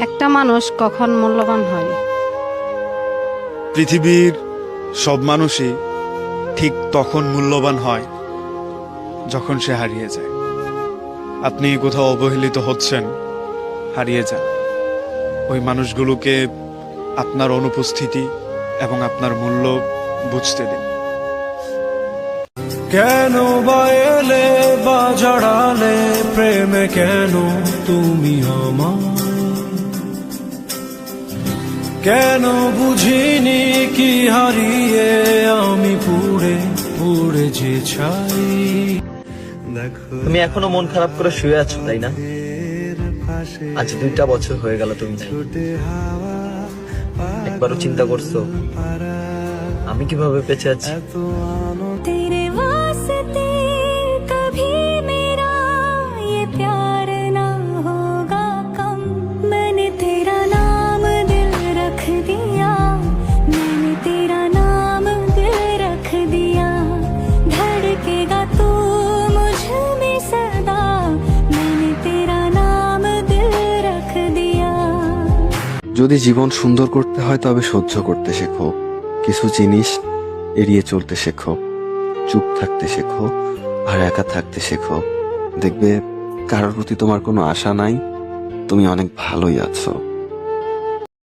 একটা মানুষ কখন মূল্যবান হয়? পৃথিবীর সব মানুষই ঠিক তখন মূল্যবান হয় যখন সে হারিয়ে যায়। আপনি কোথাও অবহেলিত হচ্ছেন হারিয়ে যান। ওই মানুষগুলোকে আপনার অনুপস্থিতি এবং আপনার মূল্য বুঝতে দিন। কেন বা এলে বা প্রেমে কেন তুমি আমার? কেন বুঝিনি কি হারিয়ে আমি পুড়ে পুড়ে যে ছাই? দেখো তুমি এখনও মন খারাপ করে শুয়ে আছো তাই না? আজ দুইটা বছর হয়ে গেল তুমি একবারও চিন্তা করছ আমি কীভাবে বেঁচে আছি? যদি জীবন সুন্দর করতে হয়, তবে সহ্য করতে শেখো। কিছু জিনিস এড়িয়ে চলতে শেখো। চুপ থাকতে শেখো আর একা থাকতে শেখো। দেখবে কারোর প্রতি তোমার কোনো আশা নাই। তুমি অনেক ভালোই আছো।